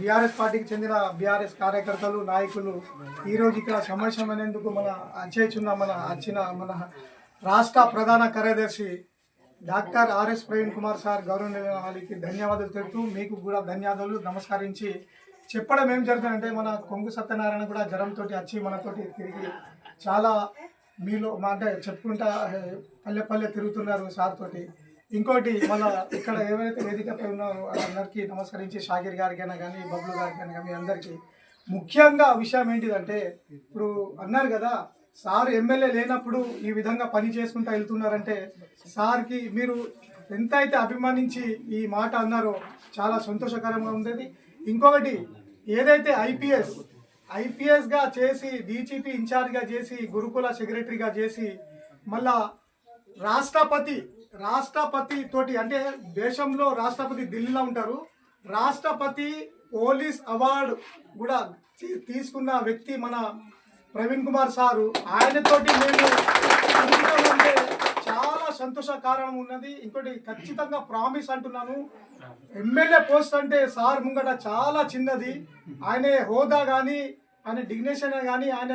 BRS పార్టీకి చెందిన BRS కార్యకర్తలు నాయకులు ఈరోజు ఇక్కడ సమావేశమైనందుకు మన అచ్చేచున్న మన వచ్చిన మన రాష్ట్ర ప్రధాన కార్యదర్శి doctor R S Praveen Kumar sir గౌరవనీయులకి ధన్యవాదాలు తెలుపుతూ మీకు కూడా ధన్యవాదాలు నమస్కరించి చెప్పడం ఏం జరుగుతుందంటే మన కొంగు సత్యనారాయణ కూడా జ్వరంతో వచ్చి మనతోటి తిరిగి చాలా మీలో మా అంటే చెప్పుకుంటా పల్లె పల్లె తిరుగుతున్నారు సార్ తోటి. ఇంకోటి మన ఇక్కడ ఏవైతే వేదికపై ఉన్నారో అందరికీ నమస్కరించి షాకిర్ గారికైనా కానీ బబ్లు గారికైనా కానీ అందరికీ ముఖ్యంగా విషయం ఏంటిదంటే ఇప్పుడు అన్నారు కదా సార్ ఎమ్మెల్యే లేనప్పుడు ఈ విధంగా పని చేసుకుంటూ వెళ్తున్నారంటే సార్కి మీరు ఎంత అయితే అభిమానించి ఈ మాట అన్నారో చాలా సంతోషకరంగా ఉండేది. ఇంకొకటి ఏదైతే ఐపీఎస్ ఐపీఎస్గా చేసి డీజీపీ ఇన్ఛార్జ్గా చేసి గురుకుల సెక్రటరీగా చేసి మళ్ళా రాష్ట్రపతి రాష్ట్రపతి తోటి అంటే దేశంలో రాష్ట్రపతి ఢిల్లీలో ఉంటారు. రాష్ట్రపతి పోలీస్ అవార్డు కూడా తీసుకున్న వ్యక్తి మన ప్రవీణ్ కుమార్ సారు. ఆయనతోటి మేము చాలా సంతోష కారణం ఉన్నది. ఇంకోటి ఖచ్చితంగా ప్రామిస్ అంటున్నాను. ఎమ్మెల్యే పోస్ట్ అంటే సార్ ముంగట చాలా చిన్నది. ఆయన హోదా కానీ ఆయన డిగ్నేషన్ కానీ ఆయన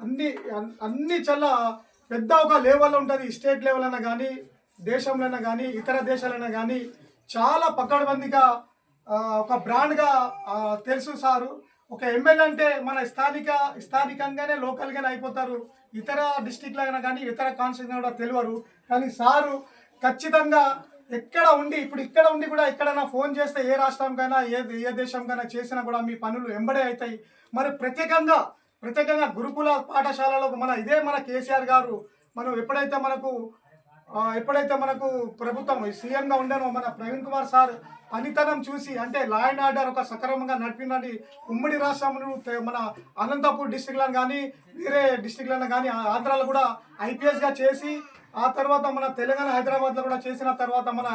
అన్ని అన్- అన్ని చాలా పెద్ద ఒక లెవెల్లో ఉంటుంది. స్టేట్ లెవెల్ అయినా కానీ దేశంలో అయినా కానీ ఇతర దేశాలైనా కానీ చాలా పకడ్బందిగా ఒక బ్రాండ్గా తెలుసు సారు. ఒక ఎమ్మెల్యే అంటే మన స్థానిక స్థానికంగానే లోకల్గానే అయిపోతారు. ఇతర డిస్టిక్లో అయినా కానీ ఇతర కాన్స్టిట్యూషన్ కూడా తెలియరు కానీ సారు ఖచ్చితంగా ఎక్కడ ఉండి ఇప్పుడు ఇక్కడ ఉండి కూడా ఎక్కడైనా ఫోన్ చేస్తే ఏ రాష్ట్రంకైనా ఏ ఏ దేశంకైనా చేసినా కూడా మీ పనులు ఎంబడే అవుతాయి. మరి ప్రత్యేకంగా ప్రత్యేకంగా గురుకుల పాఠశాలలో మన ఇదే మన కేసీఆర్ గారు. మనం ఎప్పుడైతే మనకు ఎప్పుడైతే మనకు ప్రభుత్వం సీఎంగా ఉండేనో మన ప్రవీణ్ కుమార్ సార్ పనితనం చూసి అంటే లా అండ్ ఆర్డర్ ఒక సక్రమంగా నడిపినది ఉమ్మడి రాష్ట్రంలో మన అనంతపూర్ డిస్టిక్లను కానీ వేరే డిస్టిక్లను కానీ ఆ- ఆంధ్రాలో కూడా ఐపీఎస్గా చేసి ఆ తర్వాత మన తెలంగాణ హైదరాబాద్లో కూడా చేసిన తర్వాత మన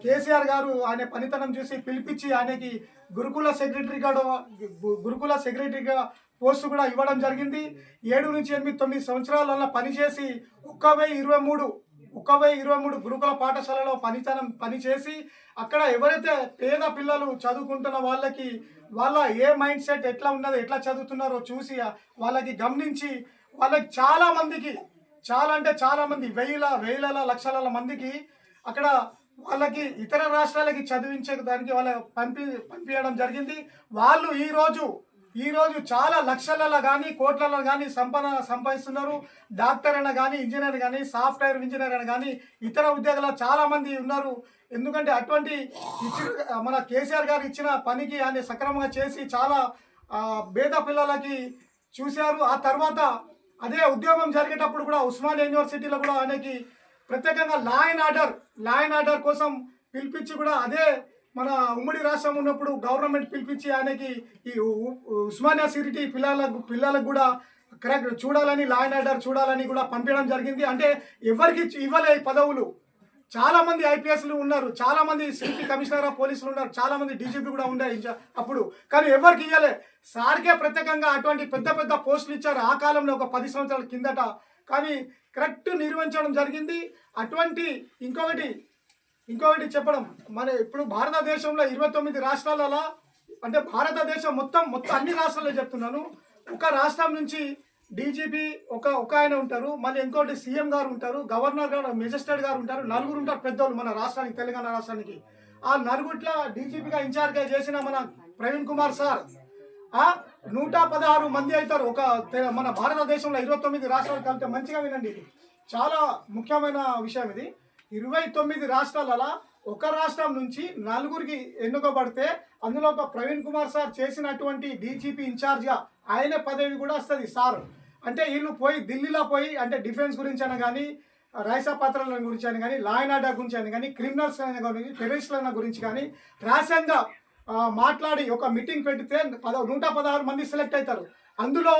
కేసీఆర్ గారు ఆయన పనితనం చూసి పిలిపించి ఆయనకి గురుకుల సెక్రటరీగా గు- గురుకుల సెక్రటరీగా పోస్టు కూడా ఇవ్వడం జరిగింది. ఏడు నుంచి ఎనిమిది తొమ్మిది సంవత్సరాలలో పనిచేసి ఒక్క వెయ్యి ఇరవై మూడు ఒక వెయ్యి ఇరవై మూడు గురుకుల పాఠశాలలో పనితనం పనిచేసి అక్కడ ఎవరైతే పేద పిల్లలు చదువుకుంటున్న వాళ్ళకి వాళ్ళ ఏ మైండ్ సెట్ ఎట్లా ఉన్నదో ఎట్లా చదువుతున్నారో చూసి వాళ్ళకి గమనించి వాళ్ళకి చాలా మందికి చాలా అంటే చాలా మంది వెయ్యిల వేల లక్షల మందికి అక్కడ వాళ్ళకి ఇతర రాష్ట్రాలకి చదివించే దానికి వాళ్ళ పంపి పంపించడం జరిగింది. వాళ్ళు ఈరోజు ఈరోజు చాలా లక్షలలో కానీ కోట్లలో కానీ సంపద సంపాదిస్తున్నారు. డాక్టర్ అయినా కానీ ఇంజనీర్ కానీ సాఫ్ట్వేర్ ఇంజనీర్ అయినా కానీ ఇతర ఉద్యోగాలు చాలామంది ఉన్నారు. ఎందుకంటే అటువంటి ఇచ్చిన మన కేసీఆర్ గారు ఇచ్చిన పనికి ఆయన సక్రమంగా చేసి చాలా పేద పిల్లలకి చూశారు. ఆ తర్వాత అదే ఉద్యోగం జరిగేటప్పుడు కూడా ఉస్మాన్ యూనివర్సిటీలో కూడా ఆయనకి ప్రత్యేకంగా law and order law and order కోసం పిలిపించి కూడా అదే మన ఉమ్మడి రాష్ట్రం ఉన్నప్పుడు గవర్నమెంట్ పిలిపించి ఆయనకి ఈ ఉస్మానియా సిరిటీ పిల్లలకు పిల్లలకు కూడా కరెక్ట్ చూడాలని లా అండ్ ఆర్డర్ చూడాలని కూడా పంపించడం జరిగింది. అంటే ఎవరికి ఇవ్వలే ఈ పదవులు. చాలామంది ఐపీఎస్లు ఉన్నారు. చాలామంది సిటీ కమిషనర్ ఆఫ్ పోలీసులు ఉన్నారు. చాలామంది డీజీపీ కూడా ఉండే అప్పుడు. కానీ ఎవరికి ఇవ్వలే సార్కే ప్రత్యేకంగా అటువంటి పెద్ద పెద్ద పోస్టులు ఇచ్చారు. ఆ కాలంలో ఒక పది సంవత్సరాల కిందట. కానీ కరెక్ట్ నిర్వహించడం జరిగింది. అటువంటి ఇంకొకటి ఇంకొకటి చెప్పడం మన ఇప్పుడు భారతదేశంలో ఇరవై తొమ్మిది రాష్ట్రాలలో అంటే భారతదేశం మొత్తం మొత్తం అన్ని రాష్ట్రాల్లో చెప్తున్నాను. ఒక రాష్ట్రం నుంచి డీజీపీ ఒక ఒక ఆయన ఉంటారు మళ్ళీ ఇంకోటి సీఎం గారు ఉంటారు గవర్నర్ గారు మెజిస్ట్రేట్ గారు ఉంటారు నలుగురు ఉంటారు పెద్దోళ్ళు మన రాష్ట్రానికి తెలంగాణ రాష్ట్రానికి. ఆ నలుగుట్ల డీజీపీగా ఇన్ఛార్జ్గా చేసిన మన ప్రవీణ్ కుమార్ సార్ నూట పదహారు మంది అవుతారు. ఒక మన భారతదేశంలో ఇరవై తొమ్మిది రాష్ట్రాలు కలిపితే మంచిగా వినండి. ఇది చాలా ముఖ్యమైన విషయం ఇది. ఇరవై తొమ్మిది రాష్ట్రాలలో ఒక రాష్ట్రం నుంచి నలుగురికి ఎన్నుకోబడితే అందులో ఒక ప్రవీణ్ కుమార్ సార్ చేసినటువంటి డీజీపీ ఇన్ఛార్జ్గా ఆయన పదవి కూడా వస్తుంది సార్. అంటే వీళ్ళు పోయి ఢిల్లీలో పోయి అంటే డిఫెన్స్ గురించి అని కానీ రైసా పాత్రల గురించి అని కానీ లా అండ్ ఆర్డర్ గురించి అని కానీ క్రిమినల్స్ అయిన కానీ టెర్రరిస్టుల గురించి కానీ రహస్యంగా మాట్లాడి ఒక మీటింగ్ పెడితే పద నూట పదహారు మంది సెలెక్ట్ అవుతారు. అందులో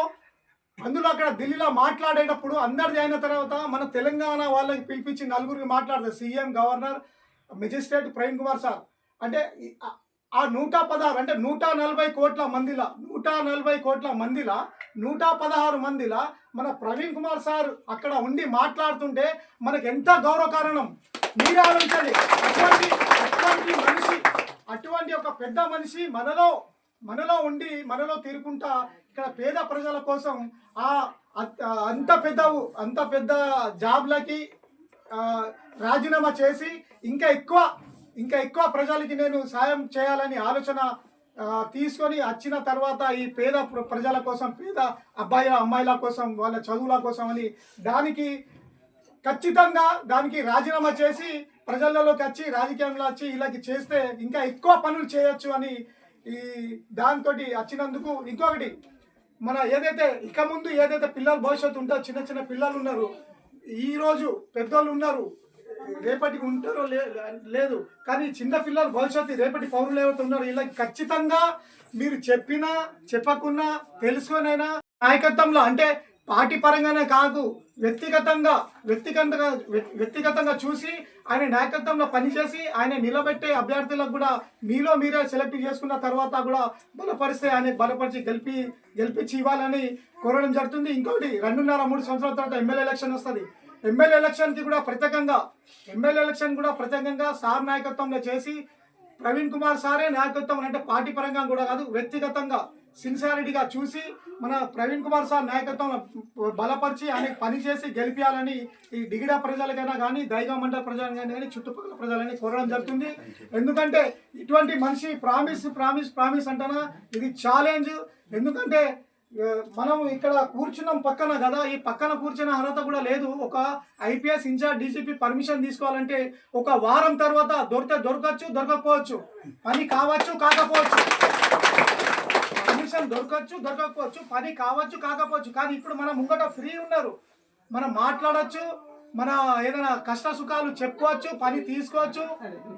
అందులో అక్కడ ఢిల్లీలో మాట్లాడేటప్పుడు అందరిది అయిన తర్వాత మన తెలంగాణ వాళ్ళకి పిలిపించి నలుగురికి మాట్లాడతారు. CM governor magistrate Praveen Kumar sir. అంటే ఆ- నూట పదహారు అంటే నూట నలభై కోట్ల మందిలా నూట నలభై కోట్ల మందిల నూట పదహారు మందిలా మన ప్రవీణ్ కుమార్ సార్ అక్కడ ఉండి మాట్లాడుతుంటే మనకు ఎంత గౌరవ కారణం? మీరే ఆలోచించండి. అటువంటి అటువంటి మనిషి అటువంటి ఒక పెద్ద మనిషి మనలో మనలో ఉండి మనలో తీరుకుంటా ఇక్కడ పేద ప్రజల కోసం ఆ అంత పెద్ద అంత పెద్ద జాబ్లకి రాజీనామా చేసి ఇంకా ఎక్కువ ఇంకా ఎక్కువ ప్రజలకి నేను సాయం చేయాలని ఆలోచన తీసుకొని వచ్చిన తర్వాత ఈ పేద ప్ర- ప్రజల కోసం పేద అబ్బాయిల అమ్మాయిల కోసం వాళ్ళ చదువుల కోసం అని దానికి ఖచ్చితంగా దానికి రాజీనామా చేసి ప్రజలలోకి వచ్చి రాజకీయంలో వచ్చి వీళ్ళకి చేస్తే ఇంకా ఎక్కువ పనులు చేయొచ్చు అని ఈ దాంతో వచ్చినందుకు ఇంకొకటి మన ఏదైతే ఇక ముందు ఏదైతే పిల్లల భవిష్యత్తు ఉంటుందో చిన్న చిన్న పిల్లలు ఉన్నారు ఈరోజు పెద్దోళ్ళు ఉన్నారు రేపటికి ఉంటారో లే- లేదు కానీ చిన్న పిల్లల భవిష్యత్తు రేపటి పౌరులు ఏవైతే ఉన్నారో ఇలా ఖచ్చితంగా మీరు చెప్పినా చెప్పకున్నా తెలుసుకొనైనా నాయకత్వంలో అంటే పార్టీ పరంగానే కాదు వ్యక్తిగతంగా వ్యక్తిగతంగా వ్య- వ్యక్తిగతంగా చూసి ఆయన నాయకత్వంలో పనిచేసి ఆయన నిలబెట్టే అభ్యర్థులకు కూడా మీలో మీరే సెలెక్ట్ చేసుకున్న తర్వాత కూడా బలపరిస్తే ఆయన బలపరిచి గెలిపి గెలిపించి ఇవ్వాలని కోరడం జరుగుతుంది. ఇంకోటి రెండున్నర మూడు సంవత్సరాల తర్వాత ఎమ్మెల్యే ఎలక్షన్ వస్తుంది. ఎమ్మెల్యే ఎలక్షన్కి కూడా ప్రత్యేకంగా ఎమ్మెల్యే ఎలక్షన్ కూడా ప్రత్యేకంగా సార్ నాయకత్వంలో చేసి ప్రవీణ్ కుమార్ సారే నాయకత్వం అంటే పార్టీ పరంగా కూడా కాదు వ్యక్తిగతంగా సిన్సారిటీగా చూసి మన ప్రవీణ్ కుమార్ సార్ నాయకత్వంలో బలపరిచి ఆయన పనిచేసి గెలిపించాలని ఈ డిగిడా ప్రజలకైనా కానీ దైవ మండల ప్రజలకైనా కానీ చుట్టుపక్కల ప్రజలని కోరడం జరుగుతుంది. ఎందుకంటే ఇటువంటి మనిషి ప్రామిస్ ప్రామిస్ ప్రామిస్ అంటనా ఇది ఛాలెంజ్. ఎందుకంటే మనం ఇక్కడ కూర్చున్నాం పక్కన కదా ఈ పక్కన కూర్చున్న అర్హత కూడా లేదు. ఒక ఐపీఎస్ ఇన్ఛార్జ్ డీజీపీ పర్మిషన్ తీసుకోవాలంటే ఒక వారం తర్వాత దొరికితే దొరకచ్చు దొరకకపోవచ్చు. పని కావచ్చు కాకపోవచ్చు. పర్మిషన్ దొరకచ్చు దొరకకపోవచ్చు పని కావచ్చు కాకపోవచ్చు కానీ ఇప్పుడు మన ముంగట ఫ్రీ ఉన్నారు. మనం మాట్లాడచ్చు మన ఏదైనా కష్ట సుఖాలు చెప్పుకోవచ్చు పని తీసుకోవచ్చు.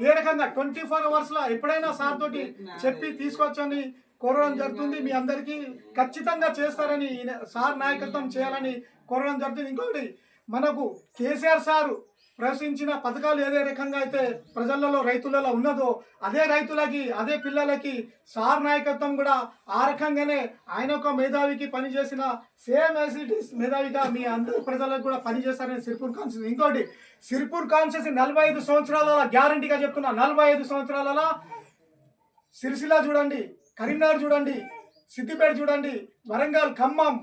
ఏ రకంగా ట్వంటీ ఫోర్ అవర్స్లో ఎప్పుడైనా సార్ తోటి చెప్పి తీసుకోవచ్చు అని కోరడం జరుగుతుంది. మీ అందరికీ ఖచ్చితంగా చేస్తారని సార్ నాయకత్వం చేయాలని కోరడం జరుగుతుంది. ఇంకొకటి మనకు కేసీఆర్ సారు ప్రవేశించిన పథకాలు ఏదే రకంగా అయితే ప్రజలలో రైతులలో ఉన్నదో అదే రైతులకి అదే పిల్లలకి సార్ నాయకత్వం కూడా ఆ రకంగానే ఆయన ఒక మేధావికి పనిచేసిన సేమ్ యాసిటీస్ మేధావిగా మీ అందరి ప్రజలకు కూడా పనిచేస్తారని సిర్పూర్ కాన్స్టిట్యూన్సీ ఇంకోటి సిర్పూర్ కాన్స్టిట్యూన్సీ నలభై ఐదు సంవత్సరాల గ్యారంటీగా చెప్తున్నా. నలభై ఐదు సంవత్సరాల సిరిసిల్ల చూడండి కరీంనగర్ చూడండి సిద్దిపేట చూడండి వరంగల్ ఖమ్మం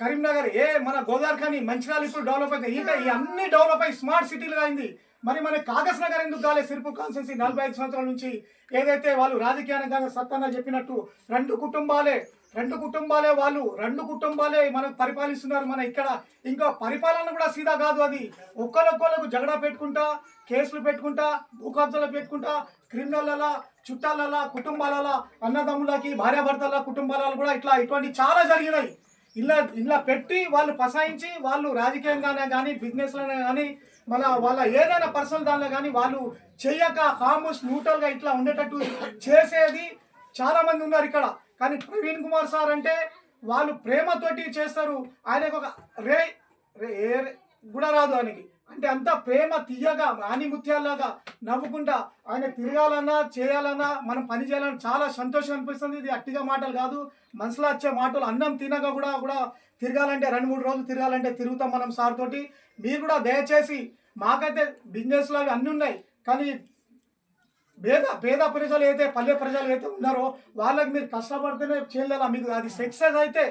కరీంనగర్ ఏ మన గోదావరి కానీ మంచిర్యాల ఇప్పుడు డెవలప్ అయింది ఇంకా ఈ అన్ని డెవలప్ అయ్యి స్మార్ట్ సిటీలుగా అయింది. మరి మన కాగజ్ నగర్ ఎందుకు కాలే సిరిపూర్ కాన్స్టెన్సీ నలభై ఐదు సంవత్సరాల నుంచి ఏదైతే వాళ్ళు రాజకీయంగా సత్తన్న చెప్పినట్టు రెండు కుటుంబాలే రెండు కుటుంబాలే వాళ్ళు రెండు కుటుంబాలే మనకు పరిపాలిస్తున్నారు మన ఇక్కడ. ఇంకా పరిపాలన కూడా సీదా కాదు అది. ఒక్కరొక్కరికి జగడా పెట్టుకుంటా కేసులు పెట్టుకుంటా భూకబ్జాలు పెట్టుకుంటా క్రిమినల్ల చుట్టాలలా కుటుంబాలలా అన్నదమ్ములకి భార్యాభర్తల కుటుంబాలలో కూడా ఇట్లా ఇటువంటి చాలా జరిగినాయి. ఇలా ఇలా పెట్టి వాళ్ళు ఫసాయించి వాళ్ళు రాజకీయంగానే కానీ బిజినెస్లోనే కానీ మన వాళ్ళ ఏదైనా పర్సనల్ దానిలో కానీ వాళ్ళు చెయ్యక హామస్ న్యూట్రల్గా ఇట్లా ఉండేటట్టు చేసేది చాలామంది ఉన్నారు ఇక్కడ. కానీ ప్రవీణ్ కుమార్ సార్ అంటే వాళ్ళు ప్రేమతోటి చేస్తారు. ఆయనకు ఒక రే రే ఏ రే- కూడా రాదు ఆయనకి. అంటే అంత ప్రేమ తీయగా ఆనిముత్యాలాగా నవ్వుకుంటా ఆయన తిరగాలన్నా చేయాలన్నా మనం పని చేయాలన్నా చాలా సంతోషం అనిపిస్తుంది. ఇది అట్టిగా మాటలు కాదు. మనసులో వచ్చే మాటలు అన్నం తినగా కూడా కూడా తిరగాలంటే రెండు మూడు రోజులు తిరగాలంటే తిరుగుతాం మనం సార్ తోటి. మీరు కూడా దయచేసి మాకైతే బిజినెస్లో అవి అన్నీ ఉన్నాయి. కానీ పేద పేద ప్రజలు అయితే పల్లె ప్రజలు అయితే ఉన్నారో వాళ్ళకి మీరు కష్టపడితేనే చేయలేదా మీకు అది సక్సెస్ అయితే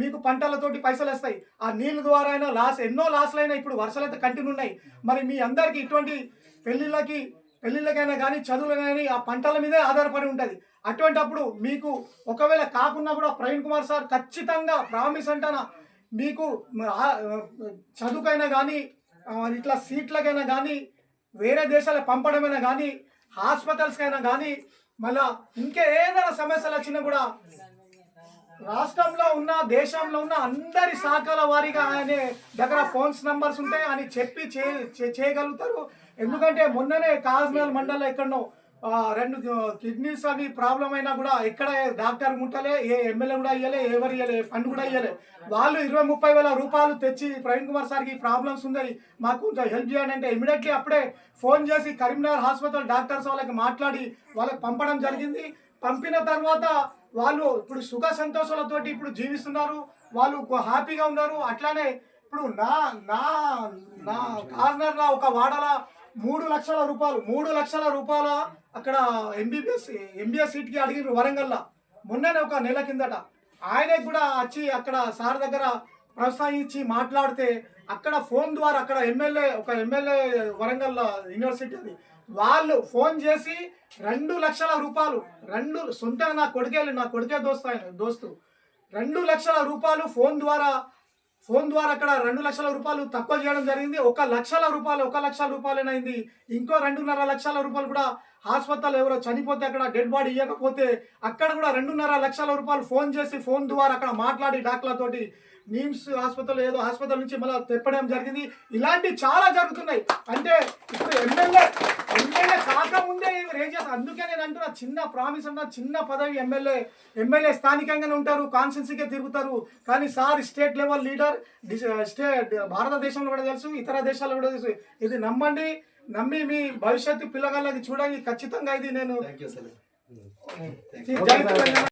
మీకు పంటలతోటి పైసలు వస్తాయి. ఆ నీళ్ళ ద్వారా అయినా లాస్ ఎన్నో లాస్లు అయినా ఇప్పుడు వర్షాలు అయితే కంటిన్యూ ఉన్నాయి. మరి మీ అందరికీ ఇటువంటి పెళ్ళిళ్ళకి పెళ్ళిళ్ళకైనా కానీ చదువులైనా కానీ ఆ పంటల మీదే ఆధారపడి ఉంటుంది. అటువంటి అప్పుడు మీకు ఒకవేళ కాకున్నా కూడా ప్రవీణ్ కుమార్ సార్ ఖచ్చితంగా ప్రామిస్ అంటానా? మీకు చదువుకైనా కానీ ఇట్లా సీట్లకైనా కానీ వేరే దేశాలకు పంపడమైనా కానీ హాస్పిటల్స్కైనా కానీ మళ్ళా ఇంకా ఏదైనా సమస్యలు వచ్చినా కూడా రాష్ట్రంలో ఉన్న దేశంలో ఉన్న అందరి శాఖల వారీగా ఆయన దగ్గర ఫోన్స్ నంబర్స్ ఉంటాయి అని చెప్పి చేయగలుగుతారు. ఎందుకంటే మొన్ననే కాజ్మేల్ మండలం ఎక్కడనో రెండు కిడ్నీస్ అవి ప్రాబ్లం అయినా కూడా ఎక్కడ డాక్టర్ ఉంటలే ఏ ఎమ్మెల్యే కూడా ఇయ్యలే ఎవరు ఇవ్వలే ఫండ్ కూడా ఇయ్యలే. వాళ్ళు ఇరవై ముప్పై వేల రూపాయలు తెచ్చి ప్రవీణ్ కుమార్ సార్కి ప్రాబ్లమ్స్ ఉన్నాయి. మాకు కొంచెం హెల్ప్ చేయండి అంటే ఇమీడియట్లీ అప్పుడే ఫోన్ చేసి కరీంనగర్ హాస్పిటల్ డాక్టర్స్ వాళ్ళకి మాట్లాడి వాళ్ళకి పంపడం జరిగింది. పంపిన తర్వాత వాళ్ళు ఇప్పుడు సుఖ సంతోషాలతోటి ఇప్పుడు జీవిస్తున్నారు వాళ్ళు హ్యాపీగా ఉన్నారు. అట్లానే ఇప్పుడు నా నా నా కార్నర్లో ఒక వాడల మూడు లక్షల రూపాయలు మూడు లక్షల రూపాయల అక్కడ ఎంబీబీఎస్ ఎంబీఎస్ సీట్కి అడిగిన వరంగల్లో. మొన్ననే ఒక నెల కిందట. ఆయనకు కూడా వచ్చి అక్కడ సార్ దగ్గర ప్రోత్సహించి మాట్లాడితే అక్కడ ఫోన్ ద్వారా అక్కడ ఎమ్మెల్యే ఒక ఎమ్మెల్యే వరంగల్ యూనివర్సిటీ అది. వాళ్ళు ఫోన్ చేసి రెండు లక్షల రూపాయలు రెండు సొంతంగా నా కొడుకేలు నా కొడుకే దోస్తు ఆయన దోస్తు. రెండు లక్షల రూపాయలు ఫోన్ ద్వారా ఫోన్ ద్వారా అక్కడ రెండు లక్షల రూపాయలు తక్కువ చేయడం జరిగింది. ఒక లక్షల రూపాయలు ఒక లక్ష రూపాయలనైంది ఇంకో రెండున్నర లక్షల రూపాయలు కూడా హాస్పిటల్ ఎవరో చనిపోతే అక్కడ డెడ్ బాడీ ఇవ్వకపోతే అక్కడ కూడా రెండున్నర లక్షల రూపాయలు ఫోన్ చేసి ఫోన్ ద్వారా అక్కడ మాట్లాడి డాక్టర్లతోటి నిమ్స్ హాస్పిటల్ ఏదో హాస్పిటల్ నుంచి మళ్ళీ తెప్పడం జరిగింది. ఇలాంటివి చాలా జరుగుతున్నాయి. అంటే ఇప్పుడు ఎమ్మెల్యే అందుకే నేను అంటున్నా చిన్న ప్రామిస్ అన్న చిన్న పదవి ఎమ్మెల్యే ఎమ్మెల్యే స్థానికంగానే ఉంటారు కాన్స్టిట్యున్సీకే తిరుగుతారు. కానీ sir state level leader state భారతదేశంలో కూడా తెలుసు ఇతర దేశాల్లో కూడా తెలుసు. ఇది నమ్మండి నమ్మి మీ భవిష్యత్తు పిల్లగాళ్ళకి చూడండి ఖచ్చితంగా ఇది నేను